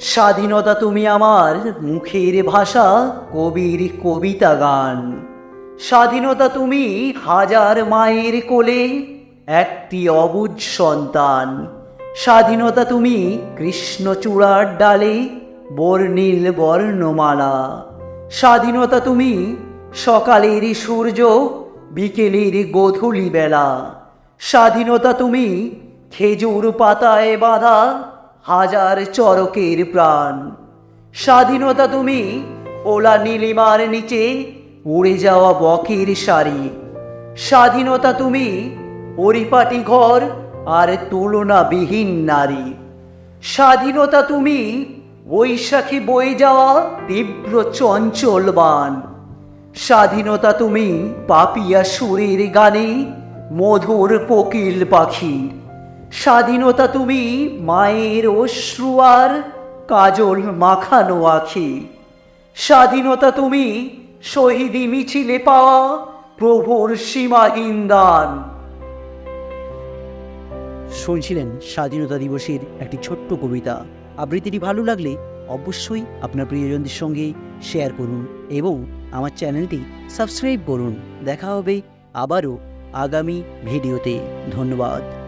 স্বাধীনতা তুমি আমার মুখের ভাষা, কবির কবিতা গান। স্বাধীনতা তুমি হাজার মায়ের কোলে, একটি অবুজ সন্তান। স্বাধীনতা তুমি কৃষ্ণচূড়ার ডালে, বর্ণিল বর্ণমালা। স্বাধীনতা তুমি সকালের সূর্য, বিকেলের গোধূলি বেলা। স্বাধীনতা তুমি খেজুর পাতায় বাঁধা হাজার চরকের প্রাণ। স্বাধীনতা তুমি, ওলা নীলিমার নিচে উড়ে যাওয়া বকের শাড়ি। স্বাধীনতা তুমি, পরিপাটি ঘর আর তুলনাবিহীন নারী। স্বাধীনতা তুমি, বৈশাখী বয়ে যাওয়া তীব্র চঞ্চল বান। স্বাধীনতা তুমি, পাপিয়া সুরের গানে মধুর কোকিল পাখি। স্বাধীনতা তুমি মায়ের অশ্রু আর কাজল মাখানো আখি। স্বাধীনতা তুমি শহীদি মিছিলে পাওয়া প্রভুর সীমাহীন দান শুনছিলেন স্বাধীনতা দিবসের একটি ছোট্ট কবিতা। আবৃত্তিটি ভালো লাগলে অবশ্যই আপনার প্রিয়জনদের সঙ্গে শেয়ার করুন এবং আমার চ্যানেলটি সাবস্ক্রাইব করুন। দেখা হবে আবারও আগামী ভিডিওতে। ধন্যবাদ।